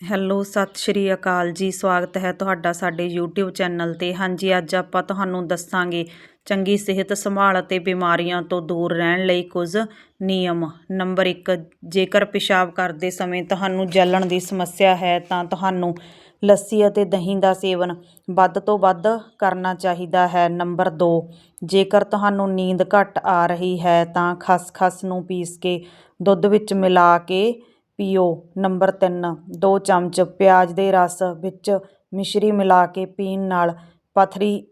Hello ਸਤਿ ਸ਼੍ਰੀ ਅਕਾਲ ਜੀ। ਸਵਾਗਤ ਹੈ ਤੁਹਾਡਾ ਸਾਡੇ YouTube ਚੈਨਲ ਤੇ। ਹਾਂਜੀ, ਅੱਜ ਆਪਾਂ ਤੁਹਾਨੂੰ ਦੱਸਾਂਗੇ ਚੰਗੀ ਸਿਹਤ ਸੰਭਾਲ ਅਤੇ ਬਿਮਾਰੀਆਂ ਤੋਂ ਦੂਰ ਰਹਿਣ ਲਈ ਕੁਝ ਨਿਯਮ। ਨੰਬਰ 1 ਜੇਕਰ ਪਿਸ਼ਾਬ ਕਰਦੇ ਸਮੇਂ ਤੁਹਾਨੂੰ ਜਲਣ ਦੀ ਸਮੱਸਿਆ ਹੈ, ਤਾਂ ਤੁਹਾਨੂੰ ਲੱਸੀ ਅਤੇ ਦਹੀਂ ਦਾ ਸੇਵਨ ਵੱਧ ਤੋਂ ਵੱਧ ਕਰਨਾ ਚਾਹੀਦਾ ਹੈ। ਨੰਬਰ 2 ਜੇਕਰ ਤੁਹਾਨੂੰ ਨੀਂਦ ਘੱਟ ਆ ਰਹੀ ਹੈ, ਤਾਂ ਖਸਖਸ ਨੂੰ ਪੀਸ ਕੇ ਦੁੱਧ ਵਿੱਚ ਮਿਲਾ ਕੇ ਪੀਓ। ਨੰਬਰ ਤਿੰਨ, ਦੋ ਚਮਚ ਪਿਆਜ਼ ਦੇ ਰਸ ਵਿੱਚ ਮਿਸ਼ਰੀ ਮਿਲਾ ਕੇ ਪੀਣ ਨਾਲ ਪਥਰੀ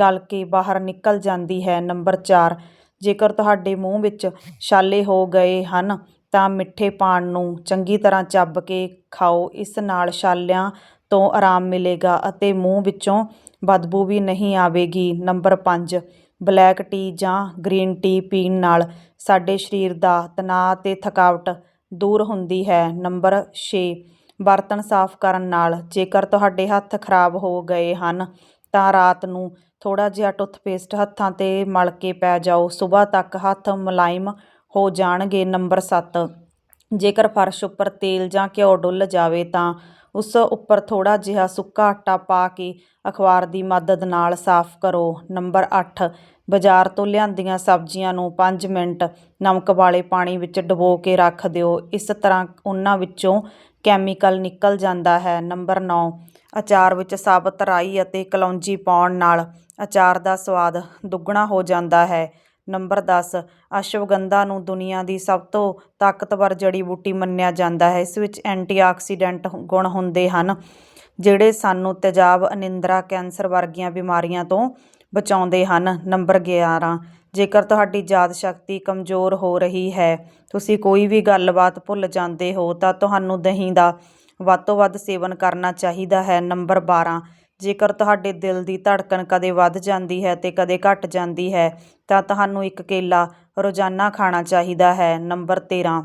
ਗਲ ਕੇ ਬਾਹਰ ਨਿਕਲ ਜਾਂਦੀ ਹੈ। ਨੰਬਰ ਚਾਰ, ਜੇਕਰ ਤੁਹਾਡੇ ਮੂੰਹ ਵਿੱਚ ਛਾਲੇ ਹੋ ਗਏ ਹਨ, ਤਾਂ ਮਿੱਠੇ ਪਾਨ ਨੂੰ ਚੰਗੀ ਤਰ੍ਹਾਂ ਚੱਬ ਕੇ ਖਾਓ। ਇਸ ਨਾਲ ਛਾਲਿਆਂ ਤੋਂ ਆਰਾਮ ਮਿਲੇਗਾ ਅਤੇ ਮੂੰਹ ਵਿੱਚੋਂ ਬਦਬੂ ਵੀ ਨਹੀਂ ਆਵੇਗੀ। ਨੰਬਰ 5 ਬਲੈਕ ਟੀ ਜਾਂ ਗ੍ਰੀਨ ਟੀ ਪੀਣ ਨਾਲ ਸਾਡੇ ਸਰੀਰ ਦਾ ਤਣਾਅ ਅਤੇ ਥਕਾਵਟ ਦੂਰ ਹੁੰਦੀ ਹੈ। ਨੰਬਰ 6 ਬਰਤਨ ਸਾਫ਼ ਕਰਨ ਨਾਲ ਜੇਕਰ ਤੁਹਾਡੇ ਹੱਥ ਖਰਾਬ ਹੋ ਗਏ ਹਨ, ਤਾਂ ਰਾਤ ਨੂੰ ਥੋੜਾ ਜਿਹਾ ਟੁੱਥਪੇਸਟ ਹੱਥਾਂ ਤੇ ਮਲ ਕੇ ਪੈ ਜਾਓ। ਸਵੇਰ ਤੱਕ ਹੱਥ ਮੁਲਾਇਮ ਹੋ ਜਾਣਗੇ। ਨੰਬਰ 7 ਜੇਕਰ ਫਰਸ਼ ਉੱਪਰ ਤੇਲ ਜਾਂ ਘਿਓ ਡੁੱਲ ਜਾਵੇ, ਤਾਂ ਉਸ ਉੱਪਰ ਥੋੜਾ ਜਿਹਾ ਸੁੱਕਾ ਆਟਾ ਪਾ ਕੇ ਅਖਬਾਰ ਦੀ ਮਦਦ ਨਾਲ ਸਾਫ਼ ਕਰੋ। ਨੰਬਰ 8 ਬਾਜ਼ਾਰ ਤੋਂ ਲਿਆਂਦੀਆਂ ਸਬਜ਼ੀਆਂ ਨੂੰ 5 ਮਿੰਟ ਨਮਕ ਵਾਲੇ ਪਾਣੀ ਵਿੱਚ ਡੁਬੋ ਕੇ ਰੱਖ ਦਿਓ। ਇਸ ਤਰ੍ਹਾਂ ਉਹਨਾਂ ਵਿੱਚੋਂ ਕੈਮੀਕਲ ਨਿਕਲ ਜਾਂਦਾ ਹੈ। ਨੰਬਰ 9 ਅਚਾਰ ਵਿੱਚ ਸਾਬਤ ਰਾਈ ਅਤੇ ਕਲੌਂਜੀ ਪਾਉਣ ਨਾਲ ਅਚਾਰ ਦਾ ਸਵਾਦ ਦੁੱਗਣਾ ਹੋ ਜਾਂਦਾ ਹੈ। ਨੰਬਰ 10 ਅਸ਼ਵਗੰਧਾ ਨੂੰ ਦੁਨੀਆ ਦੀ ਸਭ ਤੋਂ ਤਾਕਤਵਰ ਜੜੀ ਬੂਟੀ ਮੰਨਿਆ ਜਾਂਦਾ ਹੈ। ਇਸ ਵਿੱਚ ਐਂਟੀਆਕਸੀਡੈਂਟ ਗੁਣ ਹੁੰਦੇ ਹਨ, ਜਿਹੜੇ ਸਾਨੂੰ ਤੇਜ਼ਾਬ, ਅਨਿੰਦਰਾ, ਕੈਂਸਰ ਵਰਗੀਆਂ ਬਿਮਾਰੀਆਂ ਤੋਂ ਬਚਾਉਂਦੇ ਹਨ। ਨੰਬਰ 11 ਜੇਕਰ ਤੁਹਾਡੀ ਯਾਦ ਸ਼ਕਤੀ ਕਮਜ਼ੋਰ ਹੋ ਰਹੀ ਹੈ, ਤੁਸੀਂ ਕੋਈ ਵੀ ਗੱਲਬਾਤ ਭੁੱਲ ਜਾਂਦੇ ਹੋ, ਤਾਂ ਤੁਹਾਨੂੰ ਦਹੀਂ ਦਾ ਵੱਧ ਤੋਂ ਵੱਧ ਸੇਵਨ ਕਰਨਾ ਚਾਹੀਦਾ ਹੈ। ਨੰਬਰ 12 ਜੇਕਰ ਤੁਹਾਡੇ ਦਿਲ ਦੀ ਧੜਕਣ ਕਦੇ ਵੱਧ ਜਾਂਦੀ ਹੈ ਤੇ ਕਦੇ ਘਟ ਜਾਂਦੀ ਹੈ, ਤਾਂ ਤੁਹਾਨੂੰ ਇੱਕ ਕੇਲਾ ਰੋਜ਼ਾਨਾ ਖਾਣਾ ਚਾਹੀਦਾ ਹੈ। ਨੰਬਰ 13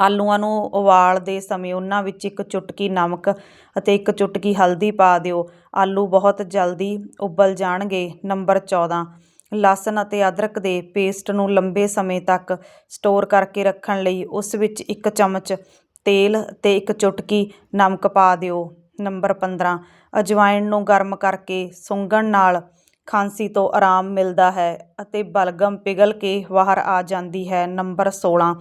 ਆਲੂਆਂ ਨੂੰ ਉਬਾਲਦੇ ਸਮੇਂ ਉਹਨਾਂ ਵਿੱਚ ਇੱਕ ਚੁਟਕੀ ਨਮਕ ਅਤੇ ਇੱਕ ਚੁਟਕੀ ਹਲਦੀ ਪਾ ਦਿਓ। ਆਲੂ ਬਹੁਤ ਜਲਦੀ ਉਬਲ ਜਾਣਗੇ। ਨੰਬਰ 14 ਲਸਣ ਅਤੇ ਅਦਰਕ ਦੇ ਪੇਸਟ ਨੂੰ ਲੰਬੇ ਸਮੇਂ ਤੱਕ ਸਟੋਰ ਕਰਕੇ ਰੱਖਣ ਲਈ ਉਸ ਵਿੱਚ ਇੱਕ ਚਮਚ ਤੇਲ ਅਤੇ ਇੱਕ ਚੁਟਕੀ ਨਮਕ ਪਾ ਦਿਓ। ਨੰਬਰ 15 ਅਜਵਾਇਣ ਨੂੰ ਗਰਮ ਕਰਕੇ ਸੁੰਘਣ ਨਾਲ ਖਾਂਸੀ ਤੋਂ ਆਰਾਮ ਮਿਲਦਾ ਹੈ ਅਤੇ ਬਲਗਮ ਪਿਘਲ ਕੇ ਬਾਹਰ ਆ ਜਾਂਦੀ ਹੈ। ਨੰਬਰ 16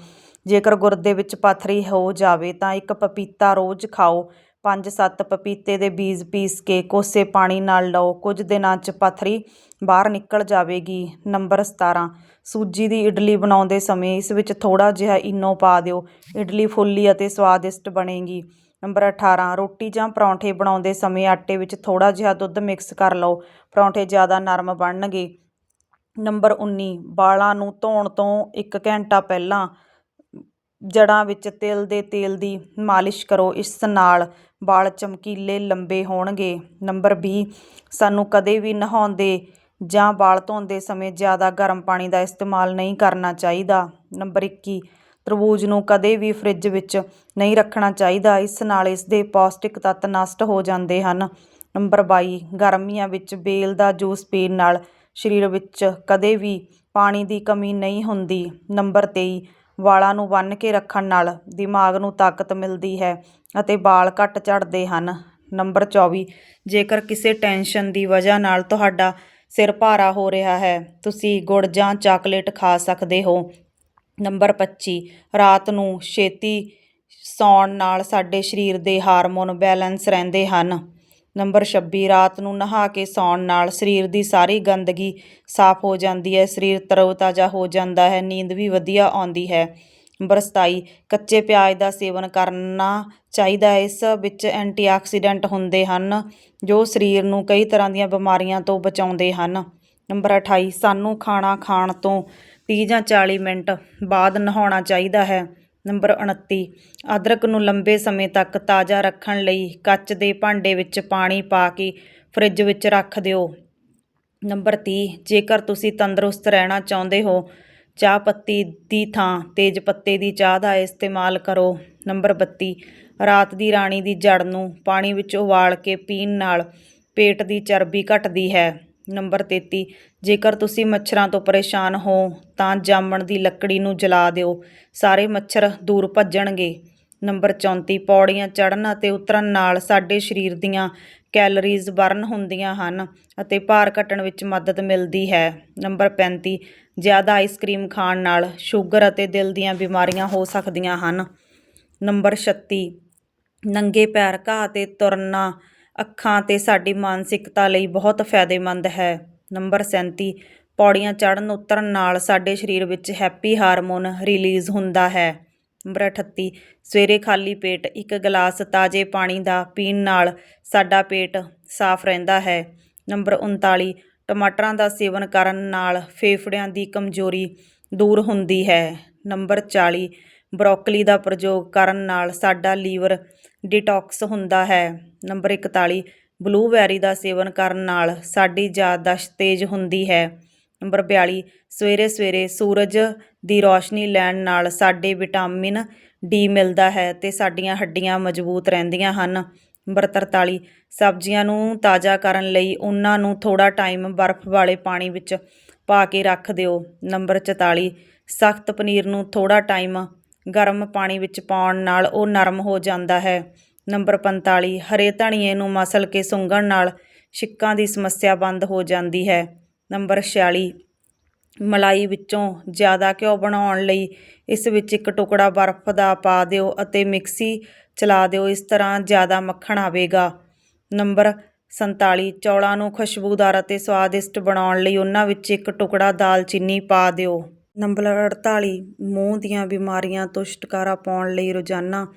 ਜੇਕਰ ਗੁਰਦੇ ਵਿੱਚ ਪੱਥਰੀ ਹੋ ਜਾਵੇ ਤਾਂ ਇੱਕ ਪਪੀਤਾ ਰੋਜ਼ ਖਾਓ। 5-7 ਪਪੀਤੇ ਦੇ ਬੀਜ ਪੀਸ ਕੇ ਕੋਸੇ ਪਾਣੀ ਨਾਲ ਲਓ। ਕੁਝ ਦਿਨਾਂ 'ਚ ਪੱਥਰੀ ਬਾਹਰ ਨਿਕਲ ਜਾਵੇਗੀ। ਨੰਬਰ 17 ਸੂਜੀ ਦੀ ਇਡਲੀ ਬਣਾਉਂਦੇ ਸਮੇਂ ਇਸ ਵਿੱਚ ਥੋੜ੍ਹਾ ਜਿਹਾ ਇਨੋ ਪਾ ਦਿਓ। ਇਡਲੀ ਫੁੱਲੀ ਅਤੇ ਸਵਾਦਿਸ਼ਟ ਬਣੇਗੀ। ਨੰਬਰ 18 ਰੋਟੀ ਜਾਂ ਪਰੌਂਠੇ ਬਣਾਉਂਦੇ ਸਮੇਂ ਆਟੇ ਵਿੱਚ ਥੋੜ੍ਹਾ ਜਿਹਾ ਦੁੱਧ ਮਿਕਸ ਕਰ ਲਓ। ਪਰੌਂਠੇ ਜ਼ਿਆਦਾ ਨਰਮ ਬਣਨਗੇ। ਨੰਬਰ 19 ਵਾਲਾਂ ਨੂੰ ਧੋਣ ਤੋਂ 1 ਘੰਟਾ ਪਹਿਲਾਂ ਜੜ੍ਹਾਂ ਵਿੱਚ ਤਿਲ ਦੇ ਤੇਲ ਦੀ ਮਾਲਿਸ਼ ਕਰੋ। ਇਸ ਨਾਲ ਵਾਲ ਚਮਕੀਲੇ ਲੰਬੇ ਹੋਣਗੇ। ਨੰਬਰ ਵੀਹ ਸਾਨੂੰ ਕਦੇ ਵੀ ਨਹਾਉਂਦੇ ਜਾਂ ਵਾਲ ਧੋਂਦੇ ਸਮੇਂ ਜ਼ਿਆਦਾ ਗਰਮ ਪਾਣੀ ਦਾ ਇਸਤੇਮਾਲ ਨਹੀਂ ਕਰਨਾ ਚਾਹੀਦਾ। ਨੰਬਰ 21 ਤਰਬੂਜ ਨੂੰ ਕਦੇ ਵੀ ਫ੍ਰਿਜ ਵਿੱਚ ਨਹੀਂ ਰੱਖਣਾ ਚਾਹੀਦਾ। ਇਸ ਨਾਲ ਇਸ ਦੇ ਪੌਸ਼ਟਿਕ ਤੱਤ ਨਸ਼ਟ ਹੋ ਜਾਂਦੇ ਹਨ। ਨੰਬਰ 22 ਗਰਮੀਆਂ ਵਿੱਚ ਬੇਲ ਦਾ ਜੂਸ ਪੀਣ ਨਾਲ ਸਰੀਰ ਵਿੱਚ ਕਦੇ ਵੀ ਪਾਣੀ ਦੀ ਕਮੀ ਨਹੀਂ ਹੁੰਦੀ। ਨੰਬਰ 23 ਵਾਲਾਂ ਨੂੰ ਬੰਨ੍ਹ ਕੇ ਰੱਖਣ ਨਾਲ ਦਿਮਾਗ ਨੂੰ ਤਾਕਤ ਮਿਲਦੀ ਹੈ ਅਤੇ ਵਾਲ ਘੱਟ ਝੜਦੇ ਹਨ। ਨੰਬਰ 24 ਜੇਕਰ ਕਿਸੇ ਟੈਨਸ਼ਨ ਦੀ ਵਜ੍ਹਾ ਨਾਲ ਤੁਹਾਡਾ ਸਿਰ ਭਾਰਾ ਹੋ ਰਿਹਾ ਹੈ, ਤੁਸੀਂ ਗੁੜ ਜਾਂ ਚਾਕਲੇਟ ਖਾ ਸਕਦੇ ਹੋ। ਨੰਬਰ 25 ਰਾਤ ਨੂੰ ਛੇਤੀ ਸੌਣ ਨਾਲ ਸਾਡੇ ਸਰੀਰ ਦੇ ਹਾਰਮੋਨ ਬੈਲੈਂਸ ਰਹਿੰਦੇ ਹਨ। ਨੰਬਰ 26 ਰਾਤ ਨੂੰ ਨਹਾ ਕੇ ਸੌਣ ਨਾਲ ਸਰੀਰ ਦੀ ਸਾਰੀ ਗੰਦਗੀ ਸਾਫ਼ ਹੋ ਜਾਂਦੀ ਹੈ, ਸਰੀਰ ਤਰੋਤਾਜ਼ਾ ਹੋ ਜਾਂਦਾ ਹੈ, ਨੀਂਦ ਵੀ ਵਧੀਆ ਆਉਂਦੀ ਹੈ। ਨੰਬਰ 27 ਕੱਚੇ ਪਿਆਜ਼ ਦਾ ਸੇਵਨ ਕਰਨਾ ਚਾਹੀਦਾ ਹੈ, ਇਸ ਵਿੱਚ ਐਂਟੀਆਕਸੀਡੈਂਟ ਹੁੰਦੇ ਹਨ ਜੋ ਸਰੀਰ ਨੂੰ ਕਈ ਤਰ੍ਹਾਂ ਦੀਆਂ ਬਿਮਾਰੀਆਂ ਤੋਂ ਬਚਾਉਂਦੇ ਹਨ। ਨੰਬਰ 28 ਸਾਨੂੰ ਖਾਣਾ ਖਾਣ ਤੋਂ 30 ਜਾਂ 40 ਮਿੰਟ ਬਾਅਦ ਨਹਾਉਣਾ ਚਾਹੀਦਾ ਹੈ। ਨੰਬਰ 29 ਅਦਰਕ ਨੂੰ ਲੰਬੇ ਸਮੇਂ ਤੱਕ ਤਾਜ਼ਾ ਰੱਖਣ ਲਈ ਕੱਚ ਦੇ ਭਾਂਡੇ ਵਿੱਚ ਪਾਣੀ ਪਾ ਕੇ ਫਰਿੱਜ ਵਿੱਚ ਰੱਖ ਦਿਓ। ਨੰਬਰ 30 ਜੇਕਰ ਤੁਸੀਂ ਤੰਦਰੁਸਤ ਰਹਿਣਾ ਚਾਹੁੰਦੇ ਹੋ, ਚਾਹ ਪੱਤੀ ਦੀ ਥਾਂ ਤੇਜ ਪੱਤੇ ਦੀ ਚਾਹ ਦਾ ਇਸਤੇਮਾਲ ਕਰੋ। ਨੰਬਰ 32 ਰਾਤ ਦੀ ਰਾਣੀ ਦੀ ਜੜ ਨੂੰ ਪਾਣੀ ਵਿੱਚ ਉਬਾਲ ਕੇ ਪੀਣ ਨਾਲ ਪੇਟ ਦੀ ਚਰਬੀ ਘਟਦੀ ਹੈ। ਨੰਬਰ 33 ਜੇਕਰ ਤੁਸੀਂ ਮੱਛਰਾਂ ਤੋਂ ਪਰੇਸ਼ਾਨ ਹੋ, ਤਾਂ ਜਾਮਣ ਦੀ ਲੱਕੜੀ ਨੂੰ ਜਲਾ ਦਿਓ। ਸਾਰੇ ਮੱਛਰ ਦੂਰ ਭੱਜਣਗੇ। ਨੰਬਰ 34 ਪੌੜੀਆਂ ਚੜ੍ਹਨ ਅਤੇ ਉਤਰਨ ਨਾਲ ਸਾਡੇ ਸਰੀਰ ਦੀਆਂ ਕੈਲਰੀਜ਼ ਬਰਨ ਹੁੰਦੀਆਂ ਹਨ ਅਤੇ ਭਾਰ ਘਟਣ ਵਿੱਚ ਮਦਦ ਮਿਲਦੀ ਹੈ। ਨੰਬਰ 35 ਜ਼ਿਆਦਾ ਆਈਸਕ੍ਰੀਮ ਖਾਣ ਨਾਲ ਸ਼ੂਗਰ ਅਤੇ ਦਿਲ ਦੀਆਂ ਬਿਮਾਰੀਆਂ ਹੋ ਸਕਦੀਆਂ ਹਨ। ਨੰਬਰ 36 ਨੰਗੇ ਪੈਰ ਘਾਹ 'ਤੇ ਤੁਰਨਾ ਅੱਖਾਂ ਅਤੇ ਸਾਡੀ ਮਾਨਸਿਕਤਾ ਲਈ ਬਹੁਤ ਫਾਇਦੇਮੰਦ ਹੈ। ਨੰਬਰ 37 ਪੌੜੀਆਂ ਚੜ੍ਹਨ ਉਤਰਨ ਨਾਲ ਸਾਡੇ ਸਰੀਰ ਵਿੱਚ ਹੈਪੀ ਹਾਰਮੋਨ ਰਿਲੀਜ਼ ਹੁੰਦਾ ਹੈ। ਨੰਬਰ 38 ਸਵੇਰੇ ਖਾਲੀ ਪੇਟ ਇੱਕ ਗਲਾਸ ਤਾਜ਼ੇ ਪਾਣੀ ਦਾ ਪੀਣ ਨਾਲ ਸਾਡਾ ਪੇਟ ਸਾਫ਼ ਰਹਿੰਦਾ ਹੈ। ਨੰਬਰ 39 ਟਮਾਟਰਾਂ ਦਾ ਸੇਵਨ ਕਰਨ ਨਾਲ ਫੇਫੜਿਆਂ ਦੀ ਕਮਜ਼ੋਰੀ ਦੂਰ ਹੁੰਦੀ ਹੈ। ਨੰਬਰ 40 ਬਰੋਕਲੀ ਦਾ ਪ੍ਰਯੋਗ ਕਰਨ ਨਾਲ ਸਾਡਾ ਲੀਵਰ ਡਿਟੌਕਸ ਹੁੰਦਾ ਹੈ। ਨੰਬਰ 41 ਬਲੂਬੈਰੀ ਦਾ ਸੇਵਨ ਕਰਨ ਨਾਲ ਸਾਡੀ ਯਾਦਦਾਸ਼ਤ ਤੇਜ਼ ਹੁੰਦੀ ਹੈ। ਨੰਬਰ 42 ਸਵੇਰੇ ਸਵੇਰੇ ਸੂਰਜ ਦੀ ਰੋਸ਼ਨੀ ਲੈਣ ਨਾਲ ਸਾਡੇ ਵਿਟਾਮਿਨ ਡੀ ਮਿਲਦਾ ਹੈ ਤੇ ਸਾਡੀਆਂ ਹੱਡੀਆਂ ਮਜ਼ਬੂਤ ਰਹਿੰਦੀਆਂ ਹਨ। ਨੰਬਰ 43 ਸਬਜ਼ੀਆਂ ਨੂੰ ਤਾਜ਼ਾ ਕਰਨ ਲਈ ਉਹਨਾਂ ਨੂੰ ਥੋੜਾ ਟਾਈਮ ਬਰਫ਼ ਵਾਲੇ ਪਾਣੀ ਵਿੱਚ ਪਾ ਕੇ ਰੱਖ ਦਿਓ। ਨੰਬਰ 44 ਸਖਤ ਪਨੀਰ ਨੂੰ ਥੋੜਾ ਟਾਈਮ ਗਰਮ ਪਾਣੀ ਵਿੱਚ ਪਾਉਣ ਨਾਲ ਉਹ ਨਰਮ ਹੋ ਜਾਂਦਾ ਹੈ। ਨੰਬਰ 45 ਹਰੇ ਧਨੀਏ ਨੂੰ ਮਸਲ ਕੇ ਸੁੰਘਣ ਨਾਲ ਛਿੱਕਾਂ ਦੀ ਸਮੱਸਿਆ ਬੰਦ ਹੋ ਜਾਂਦੀ ਹੈ। ਨੰਬਰ 46 ਮਲਾਈ ਵਿੱਚੋਂ ਜ਼ਿਆਦਾ ਘਿਓ ਬਣਾਉਣ ਲਈ ਇਸ ਵਿੱਚ ਇੱਕ ਟੁਕੜਾ ਬਰਫ਼ ਦਾ ਪਾ ਦਿਓ ਅਤੇ ਮਿਕਸੀ ਚਲਾ ਦਿਓ, ਇਸ ਤਰ੍ਹਾਂ ਜ਼ਿਆਦਾ ਮੱਖਣ ਆਵੇਗਾ। ਨੰਬਰ 47 ਚੌਲਾਂ ਨੂੰ ਖੁਸ਼ਬੂਦਾਰ ਅਤੇ ਸਵਾਦਿਸ਼ਟ ਬਣਾਉਣ ਲਈ ਉਹਨਾਂ ਵਿੱਚ ਇੱਕ ਟੁਕੜਾ ਦਾਲਚੀਨੀ ਪਾ ਦਿਓ। ਨੰਬਰ 48 ਮੂੰਹ ਦੀਆਂ ਬਿਮਾਰੀਆਂ ਤੋਂ ਛੁਟਕਾਰਾ ਪਾਉਣ ਲਈ ਰੋਜ਼ਾਨਾ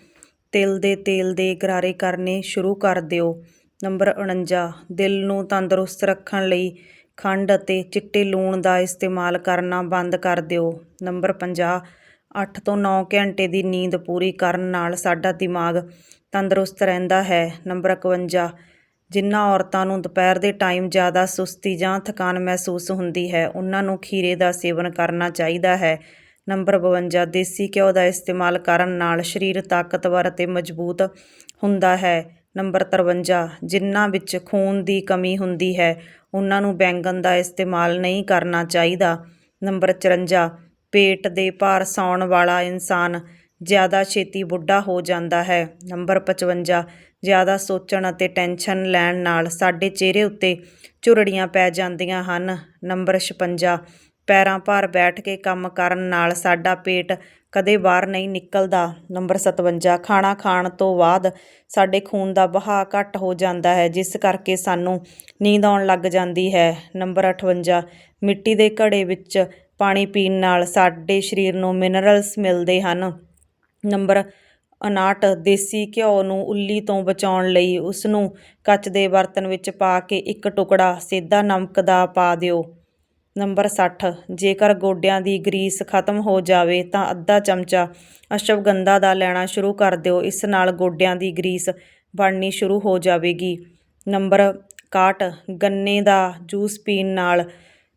ਤਿਲ ਦੇ ਤੇਲ ਦੇ ਗਰਾਰੇ ਕਰਨੇ ਸ਼ੁਰੂ ਕਰ ਦਿਓ। ਨੰਬਰ 49 ਦਿਲ ਨੂੰ ਤੰਦਰੁਸਤ ਰੱਖਣ ਲਈ ਖੰਡ ਅਤੇ ਚਿੱਟੇ ਲੂਣ ਦਾ ਇਸਤੇਮਾਲ ਕਰਨਾ ਬੰਦ ਕਰ ਦਿਓ। ਨੰਬਰ 50 8 ਤੋਂ 9 ਘੰਟੇ ਦੀ ਨੀਂਦ ਪੂਰੀ ਕਰਨ ਨਾਲ ਸਾਡਾ ਦਿਮਾਗ ਤੰਦਰੁਸਤ ਰਹਿੰਦਾ ਹੈ। ਨੰਬਰ 51 ਜਿਨ੍ਹਾਂ ਔਰਤਾਂ ਨੂੰ ਦੁਪਹਿਰ ਦੇ ਟਾਈਮ ਜ਼ਿਆਦਾ ਸੁਸਤੀ ਜਾਂ ਥਕਾਨ ਮਹਿਸੂਸ ਹੁੰਦੀ ਹੈ, ਉਹਨਾਂ ਨੂੰ ਖੀਰੇ ਦਾ ਸੇਵਨ ਕਰਨਾ ਚਾਹੀਦਾ ਹੈ। ਨੰਬਰ 52 ਦੇਸੀ ਘਿਓ ਦਾ ਇਸਤੇਮਾਲ ਕਰਨ ਨਾਲ ਸਰੀਰ ਤਾਕਤਵਰ ਅਤੇ ਮਜ਼ਬੂਤ ਹੁੰਦਾ ਹੈ। ਨੰਬਰ 53 ਜਿਨ੍ਹਾਂ ਵਿੱਚ ਖੂਨ ਦੀ ਕਮੀ ਹੁੰਦੀ ਹੈ, ਉਹਨਾਂ ਨੂੰ ਬੈਂਗਣ ਦਾ ਇਸਤੇਮਾਲ ਨਹੀਂ ਕਰਨਾ ਚਾਹੀਦਾ। ਨੰਬਰ 54 ਪੇਟ ਦੇ ਭਾਰ ਸੌਣ ਵਾਲਾ ਇਨਸਾਨ ਜ਼ਿਆਦਾ ਛੇਤੀ ਬੁੱਢਾ ਹੋ ਜਾਂਦਾ ਹੈ। ਨੰਬਰ 55 ਜ਼ਿਆਦਾ ਸੋਚਣ ਅਤੇ ਟੈਨਸ਼ਨ ਲੈਣ ਨਾਲ ਸਾਡੇ ਚਿਹਰੇ ਉੱਤੇ ਝੁਰੜੀਆਂ ਪੈ ਜਾਂਦੀਆਂ ਹਨ। ਨੰਬਰ 56 ਪੈਰਾਂ ਭਾਰ ਬੈਠ ਕੇ ਕੰਮ ਕਰਨ ਨਾਲ ਸਾਡਾ ਪੇਟ ਕਦੇ ਬਾਹਰ ਨਹੀਂ ਨਿਕਲਦਾ। ਨੰਬਰ 57 ਖਾਣਾ ਖਾਣ ਤੋਂ ਬਾਅਦ ਸਾਡੇ ਖੂਨ ਦਾ ਵਹਾਅ ਘੱਟ ਹੋ ਜਾਂਦਾ ਹੈ, ਜਿਸ ਕਰਕੇ ਸਾਨੂੰ ਨੀਂਦ ਆਉਣ ਲੱਗ ਜਾਂਦੀ ਹੈ। ਨੰਬਰ 58 ਮਿੱਟੀ ਦੇ ਘੜੇ ਵਿੱਚ ਪਾਣੀ ਪੀਣ ਨਾਲ ਸਾਡੇ ਸਰੀਰ ਨੂੰ ਮਿਨਰਲਸ ਮਿਲਦੇ ਹਨ। ਨੰਬਰ 59 ਦੇਸੀ ਘਿਓ ਨੂੰ ਉੱਲੀ ਤੋਂ ਬਚਾਉਣ ਲਈ ਉਸ ਨੂੰ ਕੱਚ ਦੇ ਬਰਤਨ ਵਿੱਚ ਪਾ ਕੇ ਇੱਕ ਟੁਕੜਾ ਸਿੱਧਾ ਨਮਕ ਦਾ ਪਾ ਦਿਓ। ਨੰਬਰ 60 ਜੇਕਰ ਗੋਡਿਆਂ ਦੀ ਗਰੀਸ ਖਤਮ ਹੋ ਜਾਵੇ ਤਾਂ ਅੱਧਾ ਚਮਚਾ ਅਸ਼ਵਗੰਧਾ ਦਾ ਲੈਣਾ ਸ਼ੁਰੂ ਕਰ ਦਿਓ। ਇਸ ਨਾਲ ਗੋਡਿਆਂ ਦੀ ਗਰੀਸ ਬਣਨੀ ਸ਼ੁਰੂ ਹੋ ਜਾਵੇਗੀ। ਨੰਬਰ 61 ਗੰਨੇ ਦਾ ਜੂਸ ਪੀਣ ਨਾਲ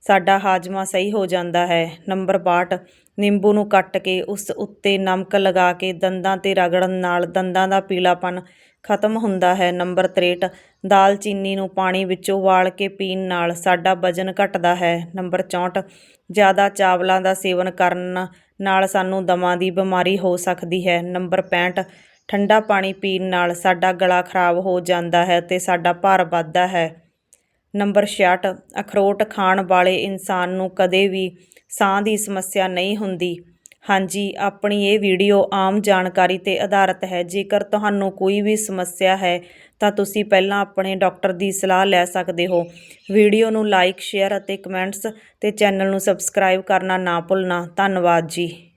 ਸਾਡਾ ਹਾਜ਼ਮਾ ਸਹੀ ਹੋ ਜਾਂਦਾ ਹੈ। ਨੰਬਰ 62 ਨਿੰਬੂ ਨੂੰ ਕੱਟ ਕੇ ਉਸ ਉੱਤੇ ਨਮਕ ਲਗਾ ਕੇ ਦੰਦਾਂ 'ਤੇ ਰਗੜਨ ਨਾਲ ਦੰਦਾਂ ਦਾ ਪੀਲਾਪਨ ਖਤਮ ਹੁੰਦਾ ਹੈ। ਨੰਬਰ 63 ਦਾਲਚੀਨੀ ਨੂੰ ਪਾਣੀ ਵਿੱਚ ਉਬਾਲ ਕੇ ਪੀਣ ਨਾਲ ਸਾਡਾ ਵਜ਼ਨ ਘਟਦਾ ਹੈ। ਨੰਬਰ 64 ਜ਼ਿਆਦਾ ਚਾਵਲਾਂ ਦਾ ਸੇਵਨ ਕਰਨ ਨਾਲ ਸਾਨੂੰ ਦਮਾ ਦੀ ਬਿਮਾਰੀ ਹੋ ਸਕਦੀ ਹੈ। ਨੰਬਰ 65 ਠੰਡਾ ਪਾਣੀ ਪੀਣ ਨਾਲ ਸਾਡਾ ਗਲਾ ਖਰਾਬ ਹੋ ਜਾਂਦਾ ਹੈ ਤੇ ਸਾਡਾ ਭਾਰ ਵੱਧਦਾ ਹੈ। ਨੰਬਰ 66 ਅਖਰੋਟ ਖਾਣ ਵਾਲੇ ਇਨਸਾਨ ਨੂੰ ਕਦੇ ਵੀ ਸਾਹ ਦੀ ਸਮੱਸਿਆ ਨਹੀਂ ਹੁੰਦੀ। ਹਾਂਜੀ, ਆਪਣੀ ਇਹ ਵੀਡੀਓ ਆਮ ਜਾਣਕਾਰੀ ਤੇ ਆਧਾਰਿਤ ਹੈ। ਜੇਕਰ ਤੁਹਾਨੂੰ ਕੋਈ ਵੀ ਸਮੱਸਿਆ ਹੈ, ਤਾਂ ਤੁਸੀਂ ਪਹਿਲਾਂ ਆਪਣੇ ਡਾਕਟਰ ਦੀ ਸਲਾਹ ਲੈ ਸਕਦੇ ਹੋ। ਵੀਡੀਓ ਨੂੰ ਲਾਈਕ, ਸ਼ੇਅਰ ਅਤੇ ਕਮੈਂਟਸ ਤੇ ਚੈਨਲ ਨੂੰ ਸਬਸਕ੍ਰਾਈਬ ਕਰਨਾ ਨਾ ਭੁੱਲਣਾ। ਧੰਨਵਾਦ ਜੀ।